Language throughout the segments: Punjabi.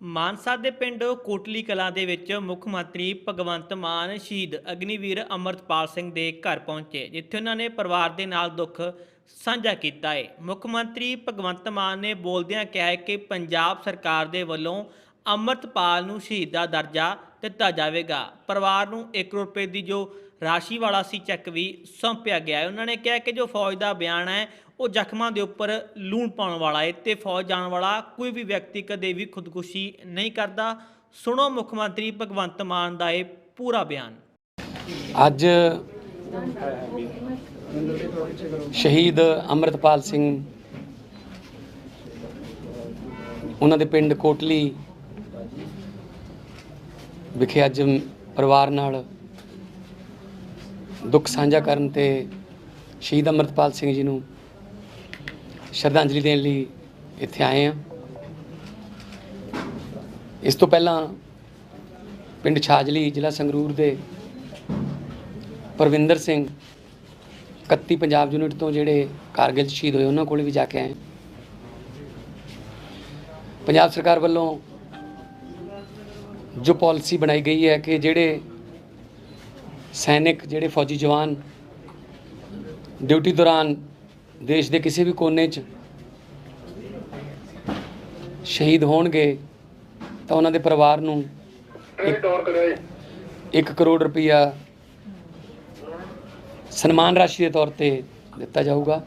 ਮਾਨਸਾ ਦੇ ਪਿੰਡ ਕੋਟਲੀ ਕਲਾਂ ਦੇ ਵਿੱਚ ਮੁੱਖ ਮੰਤਰੀ ਭਗਵੰਤ ਮਾਨ ਸ਼ਹੀਦ ਅਗਨੀਵੀਰ ਅਮਰਤਪਾਲ ਸਿੰਘ ਦੇ ਘਰ ਪਹੁੰਚੇ, ਜਿੱਥੇ ਉਹਨਾਂ ਨੇ ਪਰਿਵਾਰ ਦੇ ਨਾਲ ਦੁੱਖ ਸਾਂਝਾ ਕੀਤਾ ਹੈ ਮੁੱਖ ਮੰਤਰੀ ਭਗਵੰਤ ਮਾਨ ਨੇ ਬੋਲਦਿਆਂ ਕਿਹਾ ਹੈ ਕਿ ਪੰਜਾਬ ਸਰਕਾਰ ਦੇ ਵੱਲੋਂ ਅਮਰਤਪਾਲ ਨੂੰ ਸ਼ਹੀਦ ਦਾ ਦਰਜਾ ਦਿੱਤਾ ਜਾਵੇਗਾ। ਪਰਿਵਾਰ ਨੂੰ 1 ਕਰੋੜ ਰੁਪਏ ਦੀ ਜੋ ਰਾਸ਼ੀ ਵਾਲਾ ਸੀ ਚੈੱਕ ਵੀ ਸੌਂਪਿਆ ਗਿਆ ਹੈ। ਉਹਨਾਂ ਨੇ ਕਿਹਾ ਕਿ ਜੋ ਫੌਜ ਦਾ ਬਿਆਨ ਹੈ, ਉਹ ਜ਼ਖਮਾਂ ਦੇ ਉੱਪਰ ਲੂਣ ਪਾਉਣ ਵਾਲਾ ਹੈ ਤੇ ਫੌਜ ਜਾਣ ਵਾਲਾ ਕੋਈ ਵੀ ਵਿਅਕਤੀ ਕਦੇ ਵੀ ਖੁਦਕੁਸ਼ੀ ਨਹੀਂ ਕਰਦਾ। ਸੁਣੋ ਮੁੱਖ ਮੰਤਰੀ ਭਗਵੰਤ ਮਾਨ ਦਾ ਇਹ ਪੂਰਾ ਬਿਆਨ। ਅੱਜ ਸ਼ਹੀਦ ਅੰਮ੍ਰਿਤਪਾਲ ਸਿੰਘ, ਉਹਨਾਂ ਦੇ ਪਿੰਡ ਕੋਟਲੀ ਵਿਖੇ ਅੱਜ ਪਰਿਵਾਰ ਨਾਲ ਦੁੱਖ ਸਾਂਝਾ ਕਰਨ ਤੇ ਸ਼ਹੀਦ ਅੰਮ੍ਰਿਤਪਾਲ ਸਿੰਘ ਜੀ ਨੂੰ ਸ਼ਰਧਾਂਜਲੀ ਦੇਣ ਲਈ ਇੱਥੇ ਆਏ ਹਾਂ। ਇਸ ਤੋਂ ਪਹਿਲਾਂ ਪਿੰਡ ਛਾਜਲੀ ਜ਼ਿਲ੍ਹਾ ਸੰਗਰੂਰ ਦੇ ਪਰਵਿੰਦਰ ਸਿੰਘ 31 ਪੰਜਾਬ ਯੂਨਿਟ ਤੋਂ ਜਿਹੜੇ ਕਾਰਗਿਲ 'ਚ ਸ਼ਹੀਦ ਹੋਏ, ਉਹਨਾਂ ਕੋਲ ਵੀ ਜਾ ਕੇ ਆਏ ਪੰਜਾਬ ਸਰਕਾਰ ਵੱਲੋਂ ਜੋ ਪਾਲਿਸੀ ਬਣਾਈ ਗਈ ਹੈ ਕਿ ਜਿਹੜੇ ਸੈਨਿਕ, ਜਿਹੜੇ ਫੌਜੀ ਜਵਾਨ ਡਿਊਟੀ ਦੌਰਾਨ ਦੇਸ਼ ਦੇ ਕਿਸੇ ਵੀ ਕੋਨੇ 'ਚ ਸ਼ਹੀਦ ਹੋਣਗੇ, ਤਾਂ ਉਹਨਾਂ ਦੇ ਪਰਿਵਾਰ ਨੂੰ 1 ਕਰੋੜ ਰੁਪਈਆ ਸਨਮਾਨ ਰਾਸ਼ੀ ਦੇ ਤੌਰ ਤੇ ਦਿੱਤਾ ਜਾਊਗਾ।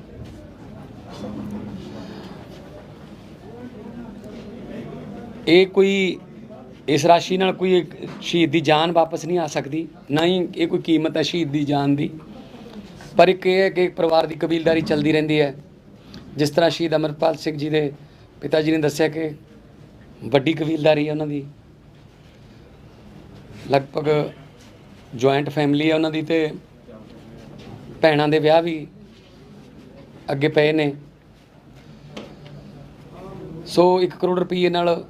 ਇਹ ਕੋਈ ਇਸ ਰਾਸ਼ੀ ਨਾਲ ਕੋਈ ਸ਼ਹੀਦ ਦੀ ਜਾਨ ਵਾਪਸ ਨਹੀਂ ਆ ਸਕਦੀ, ਨਾ ਹੀ ਇਹ ਕੋਈ ਕੀਮਤ ਹੈ ਸ਼ਹੀਦ ਦੀ ਜਾਨ ਦੀ। ਪਰ ਇੱਕ ਇਹ ਹੈ ਕਿ ਪਰਿਵਾਰ ਦੀ ਕਬੀਲਦਾਰੀ ਚੱਲਦੀ ਰਹਿੰਦੀ ਹੈ। ਜਿਸ ਤਰ੍ਹਾਂ ਸ਼ਹੀਦ ਅਮਰਪਾਲ ਸਿੰਘ ਜੀ ਦੇ ਪਿਤਾ ਜੀ ਨੇ ਦੱਸਿਆ ਕਿ ਵੱਡੀ ਕਬੀਲਦਾਰੀ ਹੈ ਉਹਨਾਂ ਦੀ। ਲਗਭਗ ਜੁਆਇੰਟ ਫੈਮਿਲੀ ਹੈ ਉਹਨਾਂ ਦੀ ਤੇ ਭੈਣਾਂ ਦੇ ਵਿਆਹ ਵੀ ਅੱਗੇ ਪਏ ਨੇ। ਸੋ 1 ਕਰੋੜ ਰੁਪਏ ਨਾਲ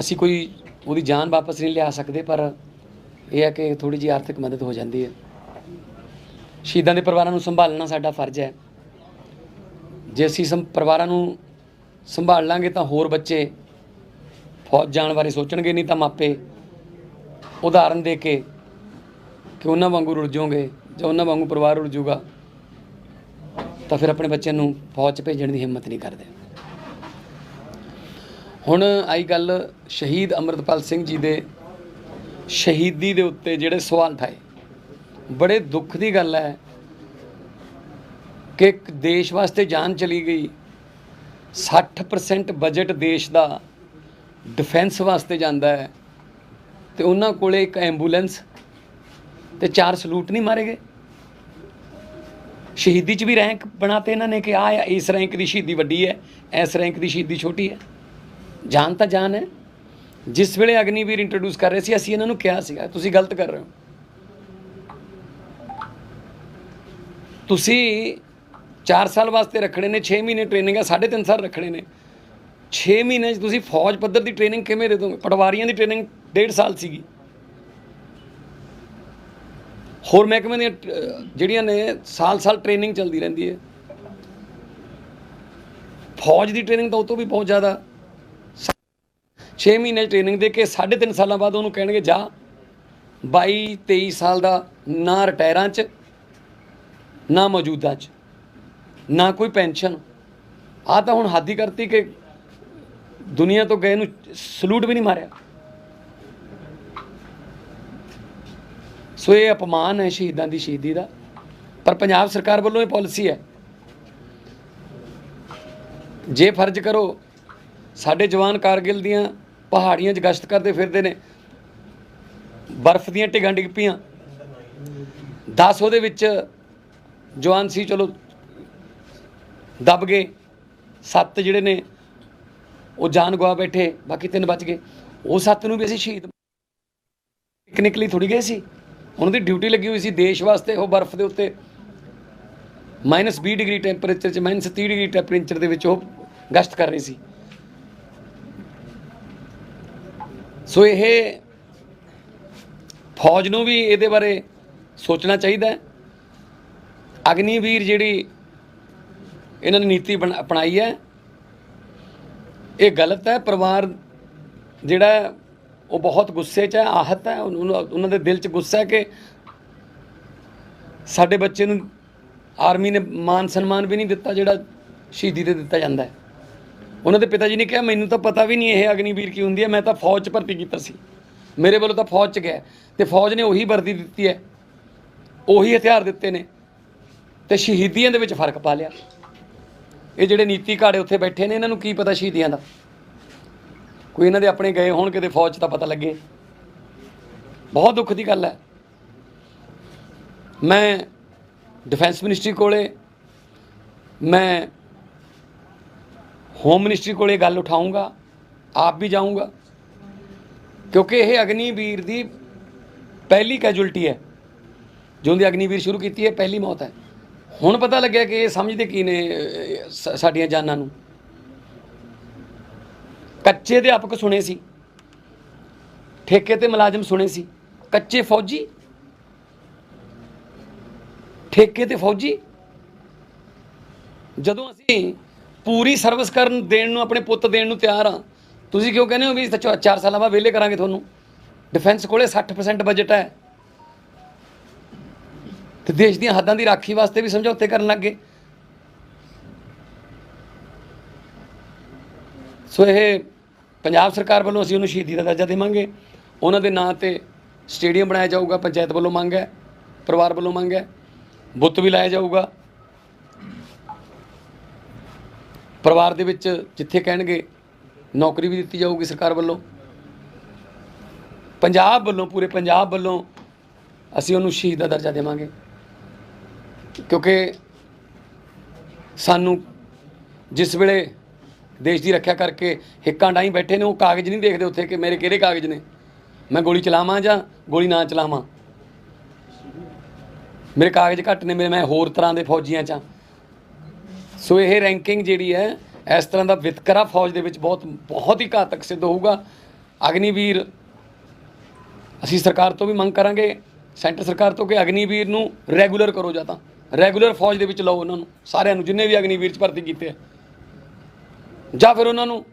ਅਸੀਂ ਕੋਈ ਉਹਦੀ ਜਾਨ ਵਾਪਸ ਨਹੀਂ ਲਿਆ ਸਕਦੇ, ਪਰ ਇਹ ਹੈ ਕਿ ਥੋੜੀ ਜਿਹੀ ਆਰਥਿਕ ਮਦਦ ਹੋ ਜਾਂਦੀ ਹੈ। ਸ਼ਹੀਦਾਂ ਦੇ ਪਰਿਵਾਰਾਂ ਨੂੰ ਸੰਭਾਲਣਾ ਸਾਡਾ ਫਰਜ਼ ਹੈ। ਜੇ ਅਸੀਂ ਸੰ ਪਰਿਵਾਰਾਂ ਨੂੰ ਸੰਭਾਲ ਲਾਂਗੇ ਤਾਂ ਹੋਰ ਬੱਚੇ ਫੌਜ ਜਾਣ ਬਾਰੇ ਸੋਚਣਗੇ ਨਹੀਂ ਤਾਂ ਮਾਪੇ ਉਦਾਹਰਨ ਦੇ ਕੇ ਕਿ ਉਹਨਾਂ ਵਾਂਗੂ ਰੁੱਝ ਜਾਓਗੇ ਜਾਂ ਉਹਨਾਂ ਵਾਂਗੂ ਪਰਿਵਾਰ ਰੁੱਝ ਜਾਊਗਾ ਤਾਂ ਫਿਰ ਆਪਣੇ ਬੱਚਿਆਂ ਨੂੰ ਫੌਜ 'ਚ ਭੇਜਣ ਦੀ ਹਿੰਮਤ ਨਹੀਂ ਕਰਦੇ। ਹੁਣ ਆਈ ਗੱਲ ਸ਼ਹੀਦ ਅਮਰਤਪਾਲ ਸਿੰਘ ਜੀ ਦੇ ਸ਼ਹੀਦੀ ਦੇ ਉੱਤੇ ਜਿਹੜੇ ਸਵਾਲ ਠਾਏ ਬੜੇ ਦੁੱਖ ਦੀ ਗੱਲ ਹੈ ਕਿ ਇੱਕ ਦੇਸ਼ ਵਾਸਤੇ ਜਾਨ ਚਲੀ ਗਈ। 60% ਬਜਟ ਦੇਸ਼ ਦਾ ਡਿਫੈਂਸ ਵਾਸਤੇ ਜਾਂਦਾ ਹੈ। ਤੇ ਉਹਨਾਂ ਕੋਲੇ ਇੱਕ ਐਂਬੂਲੈਂਸ ਤੇ ਚਾਰ ਸਲੂਟ ਨਹੀਂ ਮਾਰੇ ਗਏ। ਸ਼ਹੀਦੀ ਚ ਵੀ ਰੈਂਕ ਬਣਾਤੇ ਇਹਨਾਂ ਨੇ ਕਿ ਆ ਇਸ ਰੈਂਕ ਦੀ ਸ਼ਹੀਦੀ ਵੱਡੀ ਹੈ, ਇਸ ਰੈਂਕ ਦੀ ਸ਼ਹੀਦੀ ਛੋਟੀ ਹੈ। ਜਾਨ ਤਾਂ ਜਾਨ ਹੈ। ਜਿਸ ਵੇਲੇ ਅਗਨੀਵੀਰ ਇੰਟਰੋਡਿਊਸ ਕਰ ਰਹੇ ਸੀ, ਅਸੀਂ ਇਹਨਾਂ ਨੂੰ ਕਿਹਾ ਸੀਗਾ, ਤੁਸੀਂ ਗਲਤ ਕਰ ਰਹੇ ਹੋ। ਤੁਸੀਂ 4 ਸਾਲ ਵਾਸਤੇ ਰੱਖਣੇ ਨੇ 6 ਮਹੀਨੇ ਟ੍ਰੇਨਿੰਗ ਹੈ 3.5 ਸਾਲ ਰੱਖਣੇ ਨੇ। 6 ਮਹੀਨੇ 'ਚ ਤੁਸੀਂ ਫੌਜ ਪੱਧਰ ਦੀ ਟ੍ਰੇਨਿੰਗ ਕਿਵੇਂ ਦੇ ਦੋਗੇ? ਪਟਵਾਰੀਆਂ ਦੀ ਟ੍ਰੇਨਿੰਗ 1.5 ਸਾਲ ਸੀਗੀ। ਹੋਰ ਮਹਿਕਮੇ ਦੀਆਂ ਜਿਹੜੀਆਂ ਨੇ ਸਾਲ-ਸਾਲ ਟ੍ਰੇਨਿੰਗ ਚੱਲਦੀ ਰਹਿੰਦੀ ਹੈ। ਫੌਜ ਦੀ ਟ੍ਰੇਨਿੰਗ ਤਾਂ ਉਹ ਤੋਂ ਵੀ ਬਹੁਤ ਜ਼ਿਆਦਾ 6 ਮਹੀਨੇ ਟ੍ਰੇਨਿੰਗ ਦੇ ਕੇ 3.5 ਸਾਲਾਂ ਬਾਅਦ ਉਹਨੂੰ ਕਹਿਣਗੇ, ਜਾ 22 23 ਸਾਲ ਦਾ ਨਾ ਰਿਟਾਇਰਾਂ 'ਚ, ਨਾ ਮੌਜੂਦਾ 'ਚ, ਨਾ ਕੋਈ ਪੈਨਸ਼ਨ ਆ ਤਾਂ ਹੁਣ ਹਾਦੀ ਕਰਤੀ ਕਿ ਦੁਨੀਆ ਤੋਂ ਗਏ ਨੂੰ ਸਲੂਟ ਵੀ ਨਹੀਂ ਮਾਰਿਆ। ਸੋ ਇਹ ਅਪਮਾਨ ਹੈ ਸ਼ਹੀਦਾਂ ਦੀ ਸ਼ਹੀਦੀ ਦਾ, ਪਰ ਪੰਜਾਬ ਸਰਕਾਰ ਵੱਲੋਂ ਇਹ ਪਾਲਿਸੀ ਹੈ। ਜੇ ਫਰਜ਼ ਕਰੋ ਸਾਡੇ ਜਵਾਨ ਕਾਰਗਿਲ ਦੀਆਂ ਪਹਾੜੀਆਂ 'ਚ ਗਸ਼ਤ ਕਰਦੇ ਫਿਰਦੇ ਨੇ, ਬਰਫ਼ ਦੀਆਂ ਟਿਗਾਂ ਡਿੱਗ ਪਈਆਂ। 10 ਉਹਦੇ ਵਿੱਚ ਜਵਾਨ ਸੀ, ਚਲੋ, ਦੱਬ ਗਏ। ਸੱਤ ਜਿਹੜੇ ਨੇ, ਉਹ ਜਾਨ ਗਵਾ ਬੈਠੇ, ਬਾਕੀ ਤਿੰਨ ਬਚ ਗਏ। ਉਹ ਸੱਤ ਨੂੰ ਵੀ ਅਸੀਂ ਸ਼ਹੀਦ ਪਿਕਨਿਕ ਲਈ ਥੋੜੀ ਗਏ ਸੀ। ਉਹਨਾਂ ਦੀ ਡਿਊਟੀ ਲੱਗੀ ਹੋਈ ਸੀ ਦੇਸ਼ ਵਾਸਤੇ, ਉਹ ਬਰਫ਼ ਦੇ ਉੱਤੇ। -20 ਡਿਗਰੀ ਟੈਂਪਰੇਚਰ ਚ -30 ਡਿਗਰੀ ਟੈਂਪਰੇਚਰ ਦੇ ਵਿੱਚ ਉਹ ਗਸ਼ਤ ਕਰ ਰਹੀ ਸੀ। ਸੋ ਇਹ ਫੌਜ ਨੂੰ ਵੀ ਇਹਦੇ ਬਾਰੇ ਸੋਚਣਾ ਚਾਹੀਦਾ ਹੈ। ਅਗਨੀਵੀਰ ਜਿਹੜੀ ਇਹਨਾਂ ਨੇ ਨੀਤੀ ਬਣ- ਅਪਣਾਈ ਹੈ, ਇਹ ਗਲਤ ਹੈ। ਪਰਿਵਾਰ ਜਿਹੜਾ ਉਹ ਬਹੁਤ ਗੁੱਸੇ 'ਚ ਹੈ, ਆਹਤ ਹੈ। ਉਹਨਾਂ ਦੇ ਦਿਲ 'ਚ ਗੁੱਸਾ ਹੈ ਕਿ ਸਾਡੇ ਬੱਚੇ ਨੂੰ ਆਰਮੀ ਨੇ ਮਾਨ ਸਨਮਾਨ ਵੀ ਨਹੀਂ ਦਿੱਤਾ, ਜਿਹੜਾ ਸ਼ਹੀਦੀ ਤੇ ਦਿੱਤਾ ਜਾਂਦਾ ਹੈ। ਉਹਨਾਂ ਦੇ ਪਿਤਾ ਜੀ ਨੇ ਕਿਹਾ, ਮੈਨੂੰ ਤਾਂ ਪਤਾ ਵੀ ਨਹੀਂ ਇਹ ਅਗਨੀਵੀਰ ਕੀ ਹੁੰਦੀ ਹੈ, ਮੈਂ ਤਾਂ ਫੌਜ 'ਚ ਭਰਤੀ ਕੀਤਾ ਸੀ। ਮੇਰੇ ਵੱਲੋਂ ਤਾਂ ਫੌਜ 'ਚ ਗਿਆ ਤੇ ਫੌਜ ਨੇ ਉਹੀ ਵਰਦੀ ਦਿੱਤੀ ਹੈ, ਉਹੀ ਹਥਿਆਰ ਦਿੱਤੇ ਨੇ ਤੇ ਸ਼ਹੀਦੀਆਂ ਦੇ ਵਿੱਚ ਫ਼ਰਕ ਪਾ ਲਿਆ। ਇਹ ਜਿਹੜੇ ਨੀਤੀ ਘਾੜੇ ਉੱਥੇ ਬੈਠੇ ਨੇ, ਇਹਨਾਂ ਨੂੰ ਕੀ ਪਤਾ ਸ਼ਹੀਦੀਆਂ ਦਾ? ਕੋਈ ਇਹਨਾਂ ਦੇ ਆਪਣੇ ਗਏ ਹੋਣ, ਕਿਤੇ ਫੌਜ 'ਚ ਤਾਂ ਪਤਾ ਲੱਗੇ। ਬਹੁਤ ਦੁੱਖ ਦੀ ਗੱਲ ਹੈ। ਮੈਂ ਡਿਫੈਂਸ ਮਿਨਿਸਟਰੀ ਕੋਲੇ, ਮੈਂ ਹੋਮ ਮਿਨਿਸਟਰੀ ਕੋਲੇ ਗੱਲ ਉਠਾਊਂਗਾ ਆਪ ਵੀ ਜਾਊਂਗਾ। ਕਿਉਂਕਿ ਇਹ ਅਗਨੀਵੀਰ ਦੀ ਪਹਿਲੀ ਕੈਜੁਅਲਟੀ ਹੈ। ਜਦੋਂ ਦੀ ਅਗਨੀਵੀਰ ਸ਼ੁਰੂ ਕੀਤੀ ਹੈ, ਪਹਿਲੀ ਮੌਤ ਹੈ। ਹੁਣ ਪਤਾ ਲੱਗਿਆ ਕਿ ਇਹ ਸਮਝਦੇ ਕੀ ਨੇ ਸਾਡੀਆਂ ਜਾਨਾਂ ਨੂੰ। ਕੱਚੇ ਅਧਿਆਪਕ ਸੁਣੇ ਸੀ। ਠੇਕੇ ਤੇ ਮੁਲਾਜ਼ਮ ਸੁਣੇ ਸੀ। ਕੱਚੇ ਫੌਜੀ? ਠੇਕੇ ਤੇ ਫੌਜੀ? ਜਦੋਂ ਅਸੀਂ ਪੂਰੀ ਸਰਵਿਸ ਕਰਨ ਦੇਣ ਨੂੰ, ਆਪਣੇ ਪੁੱਤ ਦੇਣ ਨੂੰ ਤਿਆਰ ਆ ਤੁਸੀਂ ਕਿਉਂ ਕਹਿੰਦੇ ਹੋ ਵੀ 4 ਸਾਲਾਂ ਬਾਅਦ ਵਿਹਲੇ ਕਰਾਂਗੇ ਤੁਹਾਨੂੰ? ਡਿਫੈਂਸ ਕੋਲੇ 60% ਬਜਟ ਹੈ। ਤੇ ਦੇਸ਼ ਦੀਆਂ ਹੱਦਾਂ ਦੀ ਰਾਖੀ ਵਾਸਤੇ ਵੀ ਸਮਝੌਤੇ ਕਰਨ ਲੱਗੇ ਸੋ ਇਹ ਪੰਜਾਬ ਸਰਕਾਰ ਵੱਲੋਂ ਅਸੀਂ ਉਹਨੂੰ ਸ਼ਹੀਦੀ ਦਾ ਦਰਜਾ ਦੇਵਾਂਗੇ। ਉਹਨਾਂ ਦੇ ਨਾਂ ਤੇ ਸਟੇਡੀਅਮ ਬਣਾਇਆ ਜਾਊਗਾ, ਪੰਚਾਇਤ ਵੱਲੋਂ ਮੰਗ ਹੈ, ਪਰਿਵਾਰ ਵੱਲੋਂ ਮੰਗ ਹੈ, ਬੁੱਤ ਵੀ ਲਾਇਆ ਜਾਊਗਾ। ਪਰਿਵਾਰ ਦੇ ਵਿੱਚ ਜਿੱਥੇ ਕਹਿਣਗੇ ਨੌਕਰੀ ਵੀ ਦਿੱਤੀ ਜਾਊਗੀ ਸਰਕਾਰ ਵੱਲੋਂ। ਪੰਜਾਬ ਵੱਲੋਂ, ਪੂਰੇ ਪੰਜਾਬ ਵੱਲੋਂ ਅਸੀਂ ਉਹਨੂੰ ਸ਼ਹੀਦ ਦਾ ਦਰਜਾ ਦੇਵਾਂਗੇ। ਕਿਉਂਕਿ ਸਾਨੂੰ ਜਿਸ ਵੇਲੇ ਦੇਸ਼ ਦੀ ਰੱਖਿਆ ਕਰਕੇ ਹਿੱਕਾਂ ਡਾਈ ਬੈਠੇ ਨੇ, ਉਹ ਕਾਗਜ਼ ਨਹੀਂ ਦੇਖਦੇ ਉੱਥੇ ਕਿ ਮੇਰੇ ਕਿਹੜੇ ਕਾਗਜ਼ ਨੇ। ਮੈਂ ਗੋਲੀ ਚਲਾਵਾਂ ਜਾਂ ਗੋਲੀ ਨਾ ਚਲਾਵਾਂ? ਮੇਰੇ ਕਾਗਜ਼ ਘੱਟ ਨੇ, ਮੇਰੇ ਮੈਂ ਹੋਰ ਤਰ੍ਹਾਂ ਦੇ ਫੌਜੀਆਂ ਚ ਸੋ ਇਹ ਰੈਂਕਿੰਗ ਜਿਹੜੀ ਹੈ, ਇਸ ਤਰ੍ਹਾਂ ਦਾ ਵਿਤਕਰਾ ਫੌਜ ਦੇ ਵਿੱਚ ਬਹੁਤ ਬਹੁਤ ਹੀ ਘਾਤਕ ਸਿੱਧ ਹੋਊਗਾ। ਅਗਨੀਵੀਰ, ਅਸੀਂ ਸਰਕਾਰ ਤੋਂ ਵੀ ਮੰਗ ਕਰਾਂਗੇ, ਸੈਂਟਰ ਸਰਕਾਰ ਤੋਂ ਕਿ ਅਗਨੀਵੀਰ ਨੂੰ ਰੈਗੂਲਰ ਕਰੋ ਜਾਂ ਤਾਂ। ਰੈਗੂਲਰ ਫੌਜ ਦੇ ਵਿੱਚ ਲਾਓ ਉਹਨਾਂ ਨੂੰ, ਸਾਰਿਆਂ ਨੂੰ, ਜਿੰਨੇ ਵੀ ਅਗਨੀਵੀਰ ਚ ਭਰਤੀ ਕੀਤੇ ਆ। ਜਾਂ ਫਿਰ ਉਹਨਾਂ ਨੂੰ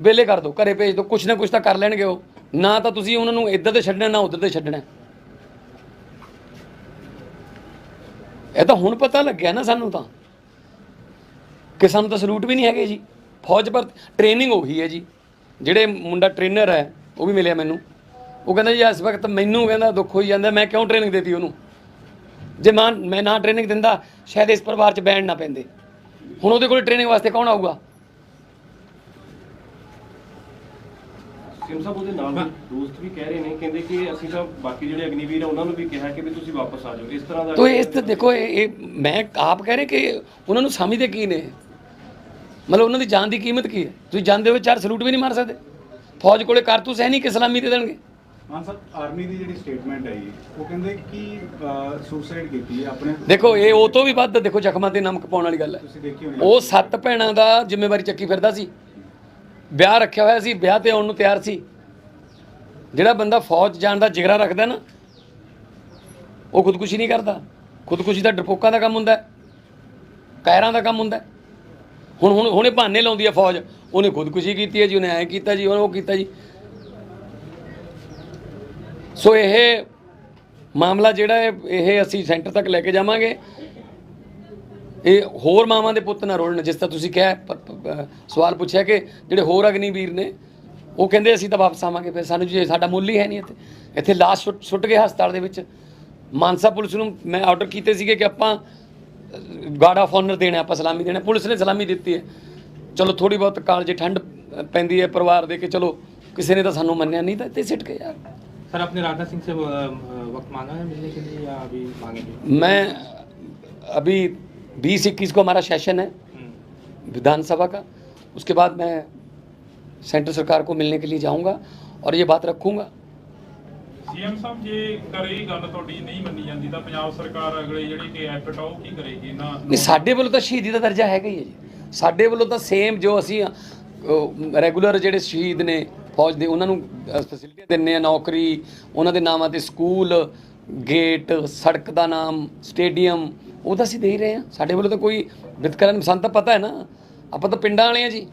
ਵਿਹਲੇ ਕਰ ਦਿਓ, ਘਰੇ ਭੇਜ ਦਿਓ, ਕੁਛ ਨਾ ਕੁਛ ਤਾਂ ਕਰ ਲੈਣਗੇ ਉਹ। ਨਾ ਤਾਂ ਤੁਸੀਂ ਉਹਨਾਂ ਨੂੰ ਇੱਧਰ ਤੇ ਛੱਡਣਾ, ਨਾ ਉੱਧਰ ਤੇ ਛੱਡਣਾ। ਇਹ ਤਾਂ ਹੁਣ ਪਤਾ ਲੱਗਿਆ ਨਾ ਸਾਨੂੰ ਤਾਂ। ਕਿ ਸਾਨੂੰ ਤਾਂ ਸਲੂਟ ਵੀ ਨਹੀਂ ਹੈਗੇ ਜੀ। ਫੌਜ ਪਰ ਟ੍ਰੇਨਿੰਗ ਉਹੀ ਹੈ ਜੀ। ਜਿਹੜੇ ਮੁੰਡਾ ਟ੍ਰੇਨਰ ਹੈ ਉਹ ਵੀ ਮਿਲਿਆ ਮੈਨੂੰ। ਉਹ ਕਹਿੰਦਾ ਜੀ ਇਸ ਵਕਤ ਮੈਨੂੰ ਕਹਿੰਦਾ ਦੁੱਖ ਹੋਈ ਜਾਂਦਾ ਮੈਂ ਕਿਉਂ ਟ੍ਰੇਨਿੰਗ ਦੇਤੀ ਉਹਨੂੰ? ਜੇ ਮੈਂ ਮੈਂ ਨਾ ਟ੍ਰੇਨਿੰਗ ਦਿੰਦਾ ਸ਼ਾਇਦ ਇਸ ਪਰਿਵਾਰ 'ਚ ਬੈਂਡ ਨਾ ਪੈਂਦੇ। ਹੁਣ ਉਹਦੇ ਕੋਲ ਟ੍ਰੇਨਿੰਗ ਵਾਸਤੇ ਕੌਣ ਆਊਗਾ? ਸਿਮ ਸਾਹਿਬ ਉਹਦੇ ਨਾਲ ਦੋਸਤ ਵੀ ਕਹਿ ਰਹੇ ਨੇ ਕਹਿੰਦੇ ਕਿ ਅਸੀਂ ਤਾਂ ਬਾਕੀ ਜਿਹੜੇ ਅਗਨੀਵੀਰ ਆ ਉਹਨਾਂ ਨੂੰ ਵੀ ਕਿਹਾ ਕਿ ਵੀ ਤੁਸੀਂ ਵਾਪਸ ਆ ਜਾਓ। ਇਸ ਤਰ੍ਹਾਂ ਦਾ ਤੋ ਇਸ ਤੇ ਦੇਖੋ ਇਹ ਇਹ ਮੈਂ ਆਪ ਕਹਿ ਰਿਹਾ ਕਿ ਉਹਨਾਂ ਨੂੰ ਸਮਝਦੇ ਕੀ ਨੇ? ਮਤਲਬ ਉਹਨਾਂ ਦੀ ਜਾਨ ਦੀ ਕੀਮਤ ਕੀ ਹੈ? ਤੁਸੀਂ ਜਾਂਦੇ ਹੋਏ ਚਾਰ ਸਲੂਟ ਵੀ ਨਹੀਂ ਮਾਰ ਸਕਦੇ? ਫੌਜ ਕੋਲੇ ਕਾਰਤੂਸ ਹੈ ਨਹੀਂ ਕਿ ਸਲਾਮੀ ਦੇ ਦੇਣਗੇ? ਹਾਂ ਸਰ ਆਰਮੀ ਦੀ ਜਿਹੜੀ ਸਟੇਟਮੈਂਟ ਜੀ ਉਹ ਕਹਿੰਦੇ ਕਿ ਸੁਸਾਈਡ ਕੀਤੀ ਹੈ ਆਪਣੇ ਦੇਖੋ ਇਹ ਉਹ ਤੋਂ ਵੀ ਵੱਧ ਦੇਖੋ ਜ਼ਖਮਾਂ ਤੇ ਨਮਕ ਪਾਉਣ ਵਾਲੀ ਗੱਲ ਹੈ। ਤੁਸੀਂ ਦੇਖੀ ਹੋਣੀ ਉਹ ਸੱਤ ਭੈਣਾਂ ਦਾ ਜ਼ਿੰਮੇਵਾਰੀ ਚੱਕੀ ਫਿਰਦਾ ਸੀ। ਵਿਆਹ ਰੱਖਿਆ ਹੋਇਆ ਸੀ ਵਿਆਹ ਤੇ ਆਉਣ ਨੂੰ ਤਿਆਰ ਸੀ। ਜਿਹੜਾ ਬੰਦਾ ਫੌਜ ਜਾਣ ਦਾ ਜਿਗਰਾ ਰੱਖਦਾ ਨਾ ਉਹ ਖੁਦਕੁਸ਼ੀ ਨਹੀਂ ਕਰਦਾ। ਖੁਦਕੁਸ਼ੀ ਤਾਂ ਡਰਪੋਕਾਂ ਦਾ ਕੰਮ ਹੁੰਦਾ ਹੈ। ਕਾਇਰਾਂ ਦਾ ਕੰਮ ਹੁੰਦਾ ਹੈ। ਹੁਣ ਹੁਣ ਹੁਣੇ ਬਹਾਨੇ ਲਾਉਂਦੀ ਹੈ ਫੌਜ। ਉਹਨੇ ਖੁਦਕੁਸ਼ੀ ਕੀਤੀ ਹੈ ਜੀ, ਉਹਨੇ ਐਂ ਕੀਤਾ ਜੀ, ਉਹਨੇ ਉਹ ਕੀਤਾ ਜੀ। ਸੋ ਇਹ ਮਾਮਲਾ ਜਿਹੜਾ ਹੈ, ਇਹ ਅਸੀਂ ਸੈਂਟਰ ਤੱਕ ਲੈ ਕੇ ਜਾਵਾਂਗੇ। ਇਹ ਹੋਰ ਮਾਵਾਂ ਦੇ ਪੁੱਤ ਨਾ ਰੋਲਣ, ਜਿਸ ਤਰ੍ਹਾਂ ਤੁਸੀਂ ਕਿਹਾ ਸਵਾਲ ਪੁੱਛਿਆ ਕਿ ਜਿਹੜੇ ਹੋਰ ਅਗਨੀਵੀਰ ਨੇ, ਉਹ ਕਹਿੰਦੇ ਅਸੀਂ ਤਾਂ ਵਾਪਸ ਆਵਾਂਗੇ, ਫਿਰ ਸਾਨੂੰ ਜੀ ਸਾਡਾ ਮੁੱਲ ਹੀ ਹੈ ਨਹੀਂ ਇੱਥੇ। ਇੱਥੇ ਲਾਸ਼ ਸੁੱਟ- ਸੁੱਟ ਗਏ ਹਸਪਤਾਲ ਦੇ ਵਿੱਚ। ਮਾਨਸਾ ਪੁਲਿਸ ਨੂੰ ਮੈਂ ਆਰਡਰ ਕੀਤੇ ਸੀਗੇ ਕਿ ਆਪਾਂ ਗਾਰਡ ਆਫ ਆਨਰ ਦੇਣਾ ਆਪਾਂ ਸਲਾਮੀ ਦੇਣਾ ਪੁਲਿਸ ਨੇ ਸਲਾਮੀ ਦਿੱਤੀ ਹੈ ਚਲੋ ਥੋੜੀ ਬਹੁਤ ਕਾਲਜੇ ਠੰਡ ਅਹ, ਪੈਂਦੀ ਹੈ ਪਰਿਵਾਰ ਦੇ ਕਿ ਚਲੋ ਕਿਸੇ ਨੇ ਤਾਂ ਸਾਨੂੰ ਮੰਨਿਆ ਨਹੀਂ ਤਾਂ ਇੱਥੇ ਸਿੱਟ ਗਏ ਯਾਰ सर आपने राजनाथ सिंह से अ, वक्त मांगा है मिलने के लिए या अभी मांगेंगे मैं अभी बीस इक्कीस को हमारा सेशन है हम्म। विधानसभा का उसके बाद मैं सेंट्रल सरकार को मिलने के लिए जाऊंगा और ये बात रखूंगा ਸੀਐਮ ਸਾਹਿਬ, ਜੇ ਕਰੇ ਗੱਲ ਤੁਹਾਡੀ, ਨਹੀਂ ਮੰਨੀ ਜਾਂਦੀ, ਤਾਂ ਪੰਜਾਬ ਸਰਕਾਰ ਅਗਲੇ ਜਿਹੜੀ ਕਿ ਐਫਰਟ ਆ, ਉਹ ਕੀ ਕਰੇਗੀ? ਨਾ ਨਹੀਂ, ਸਾਡੇ ਵੱਲੋਂ ਤਾਂ ਸ਼ਹੀਦੀ ਦਾ ਦਰਜਾ ਹੈਗਾ ਹੀ ਹੈ ਜੀ। ਸਾਡੇ ਵੱਲੋਂ ਤਾਂ ਸੇਮ ਜੋ ਅਸੀਂ ਰੈਗੂਲਰ ਜਿਹੜੇ ਸ਼ਹੀਦ ਨੇ, ਫੌਜ ਦੇ, ਉਹਨਾਂ ਨੂੰ ਫੈਸਿਲਿਟੀਆਂ ਦਿੰਨੇ ਆ, ਨੌਕਰੀ, ਉਹਨਾਂ ਦੇ ਨਾਮਾਂ ਤੇ ਸਕੂਲ ਗੇਟ ਸੜਕ ਦਾ ਨਾਮ ਸਟੇਡੀਅਮ ਉਹ ਤਾਂ ਅਸੀਂ ਦੇ ਹੀ ਰਹੇ ਹਾਂ। ਸਾਡੇ ਵੱਲੋਂ ਤਾਂ ਕੋਈ ਵਿਤਕਰਾ ਨਹੀਂ ਸਾਨੂੰ ਤਾਂ ਪਤਾ ਹੈ ਨਾ। ਆਪਾਂ ਤਾਂ ਪਿੰਡਾਂ ਵਾਲੇ ਆ ਜੀ।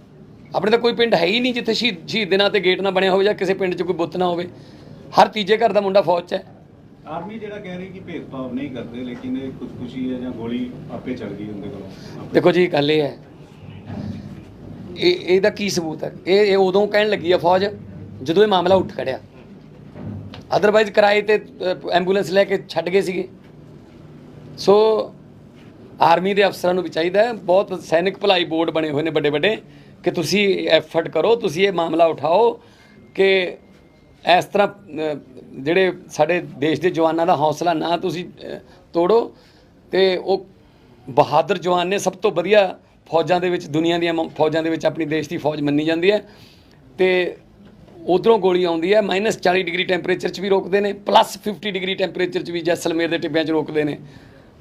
ਆਪਣੇ ਤਾਂ ਕੋਈ ਪਿੰਡ ਹੈ ਹੀ ਨਹੀਂ ਜਿੱਥੇ ਸ਼ਹੀਦ ਸ਼ਹੀਦ ਦੇ ਨਾਂ ਤੇ ਗੇਟ ਨਾ ਬਣਿਆ ਹੋਵੇ ਜਾਂ ਕਿਸੇ ਪਿੰਡ 'ਚ ਕੋਈ ਬੁੱਤ ਨਾ ਹੋਵੇ। ਹਰ ਤੀਜੇ ਘਰ ਦਾ ਮੁੰਡਾ ਫੌਜ 'ਚ ਹੈ। ਆਰਮੀ ਜਿਹੜਾ ਕਹਿ ਰਹੀ ਕਿ ਭੇਦਭਾਵ ਨਹੀਂ ਕਰਦੇ ਲੇਕਿਨ ਇਹ ਖੁਦਕੁਸ਼ੀ ਹੈ ਜਾਂ ਗੋਲੀ ਆਪੇ ਚੱਲ ਗਈ ਉਹਦੇ ਕੋਲੋਂ? ਦੇਖੋ ਜੀ ਗੱਲ ਇਹ ਹੈ। ਇਹ ਇਹਦਾ ਕੀ ਸਬੂਤ ਹੈ? ਇਹ ਇਹ ਉਦੋਂ ਕਹਿਣ ਲੱਗੀ ਆ ਫੌਜ ਜਦੋਂ ਇਹ ਮਾਮਲਾ ਉੱਠ ਖੜਿਆ। ਅਦਰਵਾਈਜ਼ ਕਿਰਾਏ ਤੇ ਐਂਬੂਲੈਂਸ ਲੈ ਕੇ ਛੱਡ ਗਏ ਸੀਗੇ। ਸੋ ਆਰਮੀ ਦੇ ਅਫਸਰਾਂ ਨੂੰ ਵੀ ਚਾਹੀਦਾ ਹੈ ਬਹੁਤ ਸੈਨਿਕ ਭਲਾਈ ਬੋਰਡ ਬਣੇ ਹੋਏ ਨੇ ਵੱਡੇ ਵੱਡੇ ਕਿ ਤੁਸੀਂ ਐਫਰਟ ਕਰੋ ਤੁਸੀਂ ਇਹ ਮਾਮਲਾ ਉਠਾਓ ਕਿ ਇਸ ਤਰ੍ਹਾਂ ਜਿਹੜੇ ਸਾਡੇ ਦੇਸ਼ ਦੇ ਜਵਾਨਾਂ ਦਾ ਹੌਸਲਾ ਨਾ ਤੁਸੀਂ ਤੋੜੋ ਤੇ ਉਹ ਬਹਾਦਰ ਜਵਾਨ ਨੇ ਸਭ ਤੋਂ ਵਧੀਆ ਫੌਜਾਂ ਦੇ ਵਿੱਚ ਦੁਨੀਆ ਦੀਆਂ ਫੌਜਾਂ ਦੇ ਵਿੱਚ ਆਪਣੀ ਦੇਸ਼ ਦੀ ਫੌਜ ਮੰਨੀ ਜਾਂਦੀ ਹੈ ਤੇ ਉਧਰੋਂ ਗੋਲੀ ਆਉਂਦੀ ਹੈ -40 ਡਿਗਰੀ ਟੈਂਪਰੇਚਰ 'ਚ ਵੀ ਰੋਕਦੇ ਨੇ ਪਲੱਸ 50 ਡਿਗਰੀ ਟੈਂਪਰੇਚਰ 'ਚ ਵੀ ਜੈਸਲਮੇਰ ਦੇ ਟਿੱਬਿਆਂ 'ਚ ਰੋਕਦੇ ਨੇ।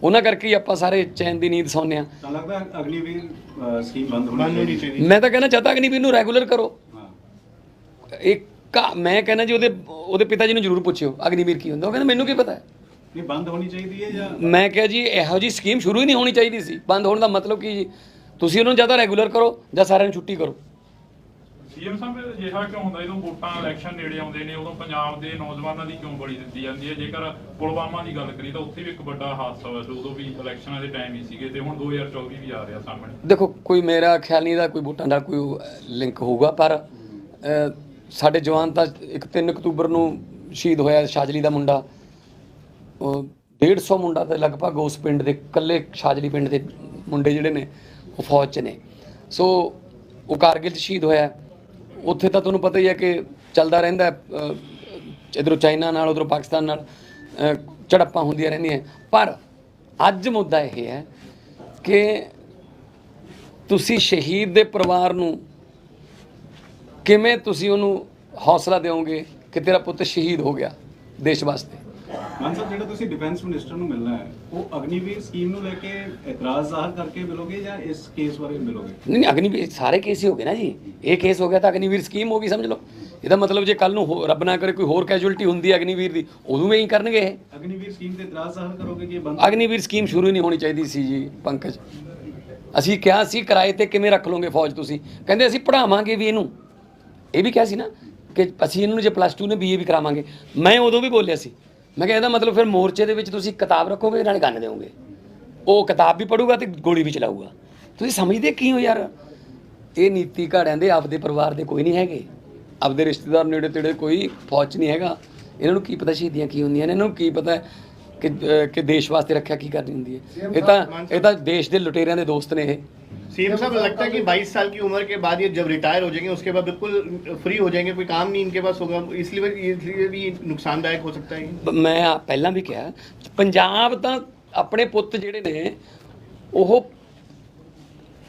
ਉਹਨਾਂ ਕਰਕੇ ਹੀ ਆਪਾਂ ਸਾਰੇ ਚੈਨ ਦੀ ਨੀਂਦ ਸੌਂਦੇ ਹਾਂ। ਤਾਂ ਲੱਗਦਾ ਅਗਨੀਵੀਰ ਸਕੀਮ ਬੰਦ ਹੋਣੀ ਚਾਹੀਦੀ ਮੈਂ ਤਾਂ ਕਹਿੰਦਾ ਚਾਹਤਾ ਕਿ ਨਹੀਂ ਵੀ ਇਹਨੂੰ ਰੈਗੂਲਰ ਕਰੋ ਇੱਕ ਕਾ- ਮੈਂ ਕਹਿੰਦਾ ਜੀ ਉਹਦੇ ਉਹਦੇ ਪਿਤਾ ਜੀ ਨੂੰ ਜ਼ਰੂਰ ਪੁੱਛਿਓ ਅਗਨੀਵੀਰ ਕੀ ਹੁੰਦਾ ਉਹ ਕਹਿੰਦਾ ਮੈਨੂੰ ਕੀ ਪਤਾ ਇਹ ਬੰਦ ਹੋਣੀ ਚਾਹੀਦੀ ਹੈ ਜਾਂ ਮੈਂ ਕਿਹਾ ਜੀ ਇਹੋ ਜੀ ਸਕੀਮ ਸ਼ੁਰੂ ਹੀ ਨਹੀਂ ਹੋਣੀ ਚਾਹੀਦੀ ਸੀ। ਬੰਦ ਹੋਣ ਦਾ ਮਤਲਬ ਕੀ ਜੀ? ਤੁਸੀਂ ਉਹਨੂੰ ਜ਼ਿਆਦਾ ਰੈਗੂਲਰ ਕਰੋ ਜਾਂ ਸਾਰਿਆਂ ਨੂੰ ਛੁੱਟੀ ਕਰੋ। ਸੀਐਮ ਸਾਹਿਬ ਅਜਿਹਾ ਕਿਉਂ ਹੁੰਦਾ? ਜਦੋਂ ਵੋਟਾਂ ਇਲੈਕਸ਼ਨ ਨੇੜੇ ਆਉਂਦੇ ਨੇ ਉਦੋਂ ਪੰਜਾਬ ਦੇ ਨੌਜਵਾਨਾਂ ਦੀ ਕਿਉਂ ਬਲੀ ਦਿੱਤੀ ਜਾਂਦੀ ਹੈ? ਜੇਕਰ ਪੁਲਵਾਮਾ ਦੀ ਗੱਲ ਕਰੀ ਤਾਂ ਉੱਥੇ ਵੀ ਇੱਕ ਵੱਡਾ ਹਾਦਸਾ ਹੋਇਆ ਸੀ ਉਦੋਂ ਵੀ ਇਲੈਕਸ਼ਨਾਂ ਦੇ ਟਾਈਮ ਹੀ ਸੀਗੇ ਤੇ ਹੁਣ 2024 ਵੀ ਆ ਰਿਹਾ ਸਾਹਮਣੇ। ਦੇਖੋ ਕੋਈ ਮੇਰਾ ਖਿਆਲ ਨਹੀਂ ਦਾ ਕੋਈ ਵੋਟਾਂ ਨਾਲ ਕੋਈ ਲਿੰਕ ਹੋਊਗਾ ਪਰ ਸਾਡੇ ਜਵਾਨ ਤਾਂ ਇੱਕ 3 ਅਕਤੂਬਰ ਨੂੰ ਸ਼ਹੀਦ ਹੋਇਆ ਸ਼ਾਜਲੀ ਦਾ ਮੁੰਡਾ। ਉਹ 150 ਮੁੰਡਾ ਤੇ ਲਗਭਗ ਉਸ ਪਿੰਡ ਦੇ ਇਕੱਲੇ ਸ਼ਾਜਲੀ ਪਿੰਡ ਦੇ ਮੁੰਡੇ ਜਿਹੜੇ ਨੇ ਉਹ ਫੌਜ 'ਚ ਨੇ। ਸੋ ਉਹ ਕਾਰਗਿਲ 'ਚ ਸ਼ਹੀਦ ਹੋਇਆ। ਉੱਥੇ ਤਾਂ ਤੁਹਾਨੂੰ ਪਤਾ ਹੀ ਹੈ ਕਿ ਚੱਲਦਾ ਰਹਿੰਦਾ ਅ, ਇੱਧਰੋਂ ਚਾਈਨਾ ਨਾਲ ਉਧਰੋਂ ਪਾਕਿਸਤਾਨ ਨਾਲ ਅ, ਝੜਪਾਂ ਹੁੰਦੀਆਂ ਰਹਿੰਦੀਆਂ ਪਰ ਅੱਜ ਮੁੱਦਾ ਇਹ ਹੈ ਕਿ ਤੁਸੀਂ ਸ਼ਹੀਦ ਦੇ ਪਰਿਵਾਰ ਨੂੰ ਕਿਵੇਂ ਤੁਸੀਂ ਉਹਨੂੰ ਹੌਸਲਾ ਦਿਓਗੇ ਕਿ ਤੇਰਾ ਪੁੱਤ ਸ਼ਹੀਦ ਹੋ ਗਿਆ ਦੇਸ਼ ਵਾਸਤੇ? ਮਾਨ ਸਾਹਿਬ ਜਿਹੜਾ ਤੁਸੀਂ ਡਿਫੈਂਸ ਮਿਨਿਸਟਰ ਨੂੰ ਮਿਲਣਾ ਹੈ ਉਹ ਅਗਨੀਵੀਰ ਸਕੀਮ ਨੂੰ ਲੈ ਕੇ ਇਤਰਾਜ਼ ਜ਼ਾਹਰ ਕਰਕੇ ਮਿਲੋਗੇ ਜਾਂ ਇਸ ਕੇਸ ਬਾਰੇ ਮਿਲੋਗੇ? ਨਹੀਂ ਨਹੀਂ ਅਗਨੀਵੀਰ ਸਾਰੇ ਕੇਸ ਹੀ ਹੋ ਗਏ ਨਾ ਜੀ। ਇਹ ਕੇਸ ਹੋ ਗਿਆ ਤਾਂ ਅਗਨੀਵੀਰ ਸਕੀਮ ਹੋ ਗਈ ਸਮਝ ਲਓ। ਇਹਦਾ ਮਤਲਬ ਜੇ ਕੱਲ ਨੂੰ ਰੱਬ ਨਾ ਕਰੇ ਕੋਈ ਹੋਰ ਕੈਜੁਅਲਟੀ ਹੁੰਦੀ ਹੈ ਅਗਨੀਵੀਰ ਦੀ ਉਦੋਂ ਵੀ ਕਰਨਗੇ ਇਹ। ਅਗਨੀਵੀਰ ਸਕੀਮ ਤੇ ਇਤਰਾਜ਼ ਜ਼ਾਹਰ ਕਰੋਗੇ ਕਿ ਇਹ ਬੰਦ? ਅਗਨੀਵੀਰ ਸਕੀਮ ਸ਼ੁਰੂ ਹੀ ਨਹੀਂ ਹੋਣੀ ਚਾਹੀਦੀ ਸੀ ਜੀ ਪੰਕਜ। ਅਸੀਂ ਕਿਹਾ ਸੀ ਕਿਰਾਏ ਤੇ ਕਿਵੇਂ ਰੱਖ ਲਓਗੇ ਫੌਜ ਤੁਸੀਂ? ਕਹਿੰਦੇ ਅਸੀਂ ਪੜਾਵਾਂਗੇ ਵੀ ਇਹਨੂੰ। ਇਹ ਵੀ ਕਿਹਾ ਸੀ ਨਾ ਕਿ ਅਸੀਂ ਇਹਨੂੰ ਜੇ ਪਲੱਸ 2 ਨੇ ਬੀਏ ਵੀ ਕਰਾਵਾਂਗੇ। ਮੈਂ ਉਦੋਂ ਵੀ ਬੋਲਿਆ ਸੀ। ਮੈਂ ਕਿਹਾ ਇਹਦਾ ਮਤਲਬ ਫਿਰ ਮੋਰਚੇ ਦੇ ਵਿੱਚ ਤੁਸੀਂ ਕਿਤਾਬ ਰੱਖੋਗੇ ਨਾਲੇ ਗੰਨ ਦਿਓਗੇ। ਉਹ ਕਿਤਾਬ ਵੀ ਪੜੂਗਾ ਤੇ ਗੋਲੀ ਵੀ ਚਲਾਊਗਾ। ਤੁਸੀਂ ਸਮਝਦੇ ਕੀ ਹੋ ਯਾਰ? ਇਹ ਨੀਤੀ ਘਾੜਿਆਂ ਦੇ ਆਪਦੇ ਪਰਿਵਾਰ ਦੇ ਕੋਈ ਨਹੀਂ ਹੈਗੇ। ਆਪਦੇ ਰਿਸ਼ਤੇਦਾਰ ਨੇੜੇ ਤੇੜੇ ਕੋਈ ਫੌਜ ਨਹੀਂ ਹੈਗਾ। ਇਹਨਾਂ ਨੂੰ ਕੀ ਪਤਾ ਸ਼ਹੀਦੀਆਂ ਕੀ ਹੁੰਦੀਆਂ ਨੇ? ਇਹਨਾਂ ਨੂੰ ਕੀ ਪਤਾ ਕਿ ਕਿ ਦੇਸ਼ ਵਾਸਤੇ ਰੱਖਿਆ ਕੀ ਕਰਨੀ ਹੁੰਦੀ ਹੈ? ਇਹ ਤਾਂ ਇਹ ਤਾਂ ਦੇਸ਼ ਦੇ ਲੁਟੇਰਿਆਂ ਦੇ ਦੋਸਤ ਨੇ ਇਹ। सीएम साहब लगता है कि 22 साल की उम्र के बाद ये जब रिटायर हो जाएंगे उसके बाद बिल्कुल फ्री हो जाएंगे कोई काम नहीं इनके पास होगा इसलिए इसलिए भी नुकसानदायक हो सकता है ये। ਬ- ਮੈਂ ਆ- ਪਹਿਲਾਂ ਵੀ ਕਿਹਾ ਪੰਜਾਬ ਤਾਂ ਆਪਣੇ ਪੁੱਤ ਜਿਹੜੇ ਨੇ ਉਹ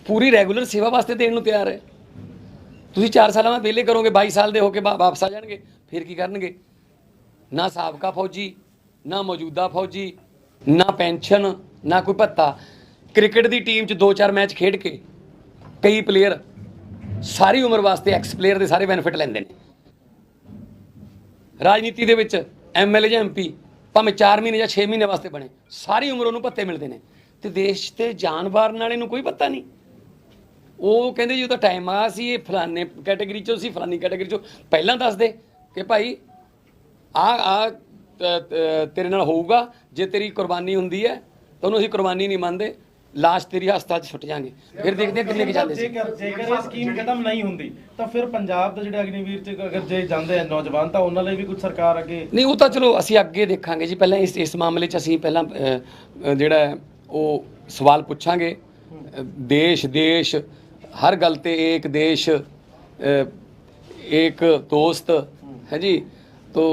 ਪੂਰੀ ਰੈਗੂਲਰ ਸੇਵਾ ਵਾਸਤੇ ਦੇਣ ਨੂੰ ਤਿਆਰ ਹੈ ਤੁਸੀਂ 4 ਸਾਲਾਂ ਬਾਅਦ ਵਿਹਲੇ ਕਰੋਗੇ 22 ਸਾਲ ਦੇ ਹੋ ਕੇ ਵਾ- ਵਾਪਸ ਆ ਜਾਣਗੇ ਫਿਰ ਕੀ ਕਰਨਗੇ ਨਾ ਸਾਬਕਾ ਫੌਜੀ ਨਾ ਮੌਜੂਦਾ ਫੌਜੀ ਨਾ ਪੈਨਸ਼ਨ ਨਾ ਕੋਈ ਭੱਤਾ ਕ੍ਰਿਕਟ ਦੀ ਟੀਮ 'ਚ 2-4 ਮੈਚ ਖੇਡ ਕੇ ਕਈ ਪਲੇਅਰ ਸਾਰੀ ਉਮਰ ਵਾਸਤੇ ਐਕਸ ਪਲੇਅਰ ਦੇ ਸਾਰੇ ਬੈਨੀਫਿਟ ਲੈਂਦੇ ਨੇ। ਰਾਜਨੀਤੀ ਦੇ ਵਿੱਚ ਐਮਐਲਏ ਜਾਂ ਐਮਪੀ ਭਾਵੇਂ 4 ਮਹੀਨੇ ਜਾਂ 6 ਮਹੀਨੇ ਵਾਸਤੇ ਬਣੇ, ਸਾਰੀ ਉਮਰ ਉਹਨੂੰ ਪੱਤੇ ਮਿਲਦੇ ਨੇ। ਤੇ ਦੇਸ਼ ਤੇ ਜਾਨ ਵਾਰਨ ਵਾਲੇ ਨੂੰ ਕੋਈ ਪਤਾ ਨਹੀਂ। ਉਹ ਕਹਿੰਦੇ ਜੀ ਉਹਦਾ ਟਾਈਮ ਆ ਸੀ, ਇਹ ਫਲਾਣੇ ਕੈਟਾਗਰੀ ਚੋਂ ਸੀ ਫਲਾਨੀ ਕੈਟਾਗਰੀ ਚੋਂ। ਪਹਿਲਾਂ ਦੱਸ ਦੇ ਕਿ ਭਾਈ, ਆ ਆ ਤੇਰੇ ਨਾਲ ਹੋਊਗਾ, ਜੇ ਤੇਰੀ ਕੁਰਬਾਨੀ ਹੁੰਦੀ ਹੈ, ਤਾਂ ਉਹਨੂੰ ਅਸੀਂ ਕੁਰਬਾਨੀ ਨਹੀਂ ਮੰਨਦੇ। ਲਾਸ਼ ਤੇਰੀ ਹਸਪਤਾਲ 'ਚ ਛੁੱਟ ਜਾਾਂਗੇ। ਫਿਰ ਦੇਖਦੇ ਹਾਂ ਕਿੰਨੇ ਕੁ ਜਾਂਦੇ ਸੀ। ਜੇਕਰ ਜੇਕਰ ਇਹ ਸਕੀਮ ਖਤਮ ਨਹੀਂ ਹੁੰਦੀ ਤਾਂ ਫਿਰ ਪੰਜਾਬ ਦੇ ਜਿਹੜੇ ਅਗਨੀਵੀਰ ਚ ਅਗਰ ਜੇ ਜਾਂਦੇ ਆ ਨੌਜਵਾਨ ਤਾਂ ਉਹਨਾਂ ਲਈ ਵੀ ਕੁਝ ਸਰਕਾਰ ਅੱਗੇ ਨਹੀਂ ਉਹ ਤਾਂ ਚਲੋ ਅਸੀਂ ਅੱਗੇ ਦੇਖਾਂਗੇ ਜੀ। ਪਹਿਲਾਂ ਇਸ ਇਸ ਮਾਮਲੇ 'ਚ ਅਸੀਂ ਪਹਿਲਾਂ ਅ, ਅ, ਜਿਹੜਾ ਹੈ ਉਹ ਸਵਾਲ ਪੁੱਛਾਂਗੇ। ਅ, ਦੇਸ਼ ਦੇਸ਼ ਹਰ ਗੱਲ ਤੇ ਇੱਕ ਦੇਸ਼ ਅ, ਇੱਕ ਦੋਸਤ ਹੈ ਜੀ? ਤੋ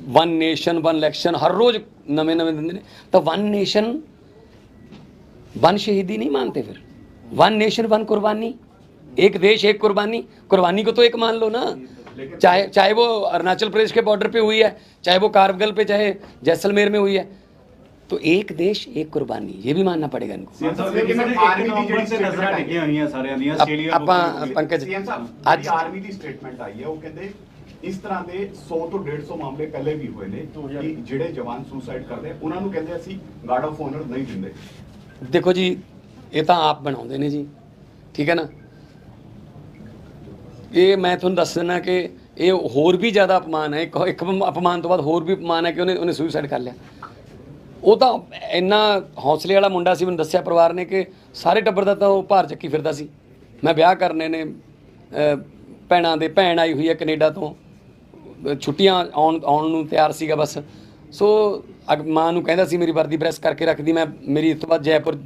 ਵਨ ਨੇਸ਼ਨ ਵਨ ਇਲੈਕਸ਼ਨ ਹਰ ਰੋਜ਼ ਨਵੇਂ ਨਵੇਂ ਦਿੰਦੇ ਨੇ। ਤਾਂ ਵਨ ਨੇਸ਼ਨ वन शहीदी नहीं मानते फिर वन नेशन वन कुर्बानी एक देश एक कुर्बानी कुर्बानी को तो एक मान लो ना चाहे चाहे वो अरुणाचल प्रदेश के बॉर्डर पे हुई है चाहे वो कारगिल पे चाहे जैसलमेर में हुई है तो एक देश एक कुर्बानी ये भी मानना पड़ेगा इनको ਲੇਕਿਨ ਆਰਮੀ ਦੀ ਜਿਹੜੀ ਸੇ ਨਜ਼ਰਾਂ ਡਿੱਗੀਆਂ ਹੋਈਆਂ ਸਾਰਿਆਂ ਦੀਆਂ ਅਪ- ਆਸਟ੍ਰੇਲੀਆ ਆਪਾਂ ਪੰਕਜ ਸੀਐਮ ਸਾਹਿਬ ਅੱਜ ਅੱਜ ਆਰਮੀ ਦੀ ਸਟੇਟਮੈਂਟ ਆਈ ਹੈ ਉਹ ਕਹਿੰਦੇ ਇਸ ਤਰ੍ਹਾਂ ਦੇ 100 ਤੋਂ 150 ਮਾਮਲੇ ਪਹਿਲੇ ਵੀ ਹੋਏ ਨੇ ਕਿ ਜਿਹੜੇ ਜਵਾਨ ਸੁਸਾਈਡ ਕਰਦੇ ਆ, ਉਹਨਾਂ ਨੂੰ ਕਹਿੰਦੇ ਅਸੀਂ ਗਾਰਡ ਆਫ ਆਨਰ ਨਹੀਂ ਦਿੰਦੇ ਦੇਖੋ ਜੀ, ਇਹ ਤਾਂ ਆਪ ਬਣਾਉਂਦੇ ਨੇ ਜੀ, ਠੀਕ ਹੈ ਨਾ? ਇਹ ਮੈਂ ਤੁਹਾਨੂੰ ਦੱਸ ਦਿੰਦਾ ਕਿ ਇਹ ਹੋਰ ਵੀ ਜ਼ਿਆਦਾ ਅਪਮਾਨ ਹੈ। ਇੱਕ ਇੱਕ ਅਪਮਾਨ ਤੋਂ ਬਾਅਦ ਹੋਰ ਵੀ ਅਪਮਾਨ ਹੈ ਕਿ ਉਹਨੇ ਉਹਨੇ ਸੁਸਾਈਡ ਕਰ ਲਿਆ। ਉਹ ਤਾਂ ਇੰਨਾ ਹੌਸਲੇ ਵਾਲਾ ਮੁੰਡਾ ਸੀ, ਮੈਨੂੰ ਦੱਸਿਆ ਪਰਿਵਾਰ ਨੇ ਕਿ ਸਾਰੇ ਟੱਬਰ ਦਾ ਤਾਂ ਉਹ ਭਾਰ ਚੱਕੀ ਫਿਰਦਾ ਸੀ। ਮੈਂ ਵਿਆਹ ਕਰਨੇ ਨੇ ਭੈਣਾਂ ਦੇ ਭੈਣ ਆਈ ਹੋਈ ਹੈ ਕੈਨੇਡਾ ਤੋਂ। ਛੁੱਟੀਆਂ ਆਉਣ ਆਉਣ ਨੂੰ ਤਿਆਰ ਸੀਗਾ ਬਸ। ਸੋ ਅਗ- ਮਾਂ ਨੂੰ ਕਹਿੰਦਾ ਸੀ ਮੇਰੀ ਵਰਦੀ ਪ੍ਰੈਸ ਕਰਕੇ ਰੱਖਦੀ ਮੈਂ ਮੇਰੀ ਇਸ ਤੋਂ ਬਾਅਦ ਜੈਪੁਰ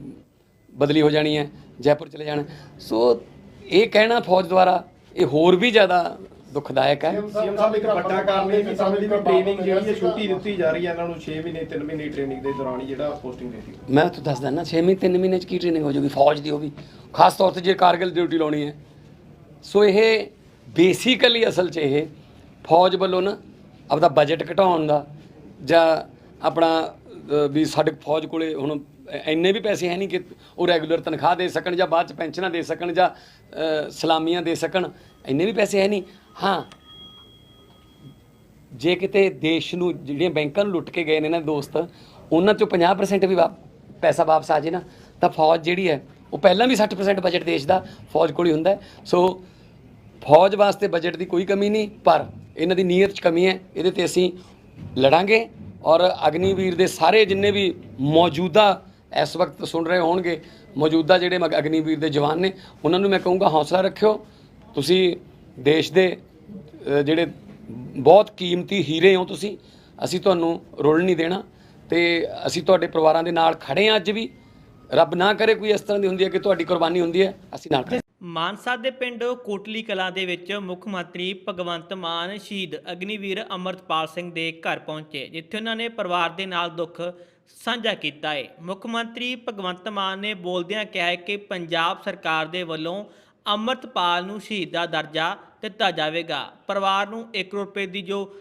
ਬਦਲੀ ਹੋ ਜਾਣੀ ਹੈ ਜੈਪੁਰ ਚਲੇ ਜਾਣਾ। ਸੋ ਇਹ ਕਹਿਣਾ ਫੌਜ ਦੁਆਰਾ ਇਹ ਹੋਰ ਵੀ ਜ਼ਿਆਦਾ ਦੁਖਦਾਇਕ ਹੈ। ਸੀਐਮ ਸਾਹਿਬ ਇੱਕ ਵੱਡਾ ਕਾਰਨ ਇਹ ਵੀ ਸਮਝਦੀ ਵੀ ਟ੍ਰੇਨਿੰਗ ਜਿਹੜੀ ਹੈ ਛੁੱਟੀ ਦਿੱਤੀ ਜਾ ਰਹੀ ਹੈ ਇਹਨਾਂ ਨੂੰ 6 ਮਹੀਨੇ 3 ਮਹੀਨੇ ਟ੍ਰੇਨਿੰਗ ਦੇ ਦੌਰਾਨ ਜਿਹੜਾ ਪੋਸਟਿੰਗ ਦੇ ਦਿੱਤੀ ਮੈਂ ਤੁਹਾਨੂੰ ਦੱਸਦਾ ਨਾ 6 ਮਹੀਨੇ 3 ਮਹੀਨੇ ਚ ਕੀ ਟ੍ਰੇਨਿੰਗ ਹੋ ਜਾਊਗੀ ਫੌਜ ਦੀ ਉਹ ਵੀ। ਖਾਸ ਤੌਰ ਤੇ ਜੇ ਕਾਰਗਿਲ ਡਿਊਟੀ ਲਾਉਣੀ ਹੈ। ਸੋ ਇਹ ਬੇਸਿਕਲੀ ਅਸਲ 'ਚ ਇਹ ਫੌਜ ਵੱਲੋਂ ਨਾ ਆਪਦਾ ਬਜਟ ਘਟਾਉਣ ਦਾ ਜਾਂ ਆਪਣਾ ਵੀ ਸਾਡੇ ਫੌਜ ਕੋਲੇ ਹੁਣ ਇੰਨੇ ਵੀ ਪੈਸੇ ਹੈ ਨਹੀਂ ਕਿ ਉਹ ਰੈਗੂਲਰ ਤਨਖਾਹ ਦੇ ਸਕਣ ਜਾਂ ਬਾਅਦ ਚ ਪੈਨਸ਼ਨਾਂ ਦੇ ਸਕਣ ਜਾਂ ਸਲਾਮੀਆਂ ਦੇ ਸਕਣ, ਇੰਨੇ ਵੀ ਪੈਸੇ ਹੈ ਨਹੀਂ। ਹਾਂ। ਜੇ ਕਿਤੇ ਦੇਸ਼ ਨੂੰ ਜਿਹੜੀਆਂ ਬੈਂਕਾਂ ਨੂੰ ਲੁੱਟ ਕੇ ਗਏ ਨੇ ਨਾ ਦੋਸਤ, ਉਹਨਾਂ ਚੋਂ 50% ਵੀ ਵਾ- ਪੈਸਾ ਵਾਪਸ ਆ ਜੇ ਨਾ, ਤਾਂ ਫੌਜ ਜਿਹੜੀ ਹੈ, ਉਹ ਪਹਿਲਾਂ ਵੀ 60% ਬਜਟ ਦੇਸ਼ ਦਾ ਫੌਜ ਕੋਲ ਹੀ ਹੁੰਦਾ ਸੋ ਫੌਜ ਵਾਸਤੇ ਬਜਟ ਦੀ ਕੋਈ ਕਮੀ ਨਹੀਂ, ਪਰ ਇਹਨਾਂ ਦੀ ਨੀਅਤ 'ਚ ਕਮੀ ਹੈ, ਇਹਦੇ ਤੇ ਅਸੀਂ ਲੜਾਂਗੇ ਔਰ ਅਗਨੀਵੀਰ ਦੇ ਸਾਰੇ ਜਿੰਨੇ ਵੀ ਮੌਜੂਦਾ ਇਸ ਵਕਤ ਸੁਣ ਰਹੇ ਹੋਣਗੇ, ਮੌਜੂਦਾ ਜਿਹੜੇ ਮਗ- ਅਗਨੀਵੀਰ ਦੇ ਜਵਾਨ ਨੇ, ਉਹਨਾਂ ਨੂੰ ਮੈਂ ਕਹੂੰਗਾ ਹੌਸਲਾ ਰੱਖਿਓ। ਤੁਸੀਂ ਦੇਸ਼ ਦੇ ਜਿਹੜੇ ਬਹੁਤ ਕੀਮਤੀ ਹੀਰੇ ਹੋ ਤੁਸੀਂ, ਅਸੀਂ ਤੁਹਾਨੂੰ ਰੁਲ ਨਹੀਂ ਦੇਣਾ ਤੇ ਅਸੀਂ ਤੁਹਾਡੇ ਪਰਿਵਾਰਾਂ ਦੇ ਨਾਲ ਖੜੇ ਹਾਂ ਅੱਜ ਵੀ। ਰੱਬ ਨਾ ਕਰੇ ਕੋਈ ਇਸ ਤਰ੍ਹਾਂ ਦੀ ਹੁੰਦੀ ਹੈ ਕਿ ਤੁਹਾਡੀ ਕੁਰਬਾਨੀ ਹੁੰਦੀ ਹੈ, ਅਸੀਂ ਨਾਲ ਖੜੇ ਮਾਨਸਾ ਦੇ ਪਿੰਡ ਕੋਟਲੀ ਕਲਾਂ ਦੇ ਵਿੱਚ ਮੁੱਖ ਮੰਤਰੀ ਭਗਵੰਤ ਮਾਨ ਸ਼ਹੀਦ ਅਗਨੀਵੀਰ ਅਮਰਤਪਾਲ ਸਿੰਘ ਦੇ ਘਰ ਪਹੁੰਚੇ, ਜਿੱਥੇ ਉਹਨਾਂ ਨੇ ਪਰਿਵਾਰ ਦੇ ਨਾਲ ਦੁੱਖ ਸਾਂਝਾ ਕੀਤਾ ਹੈ ਮੁੱਖ ਮੰਤਰੀ ਭਗਵੰਤ ਮਾਨ ਨੇ ਬੋਲਦਿਆਂ ਕਿਹਾ ਹੈ ਕਿ ਪੰਜਾਬ ਸਰਕਾਰ ਦੇ ਵੱਲੋਂ ਅਮਰਤਪਾਲ ਨੂੰ ਸ਼ਹੀਦ ਦਾ ਦਰਜਾ ਦਿੱਤਾ ਜਾਵੇਗਾ। ਪਰਿਵਾਰ ਨੂੰ 1 ਕਰੋੜ ਰੁਪਏ ਦੀ ਜੋ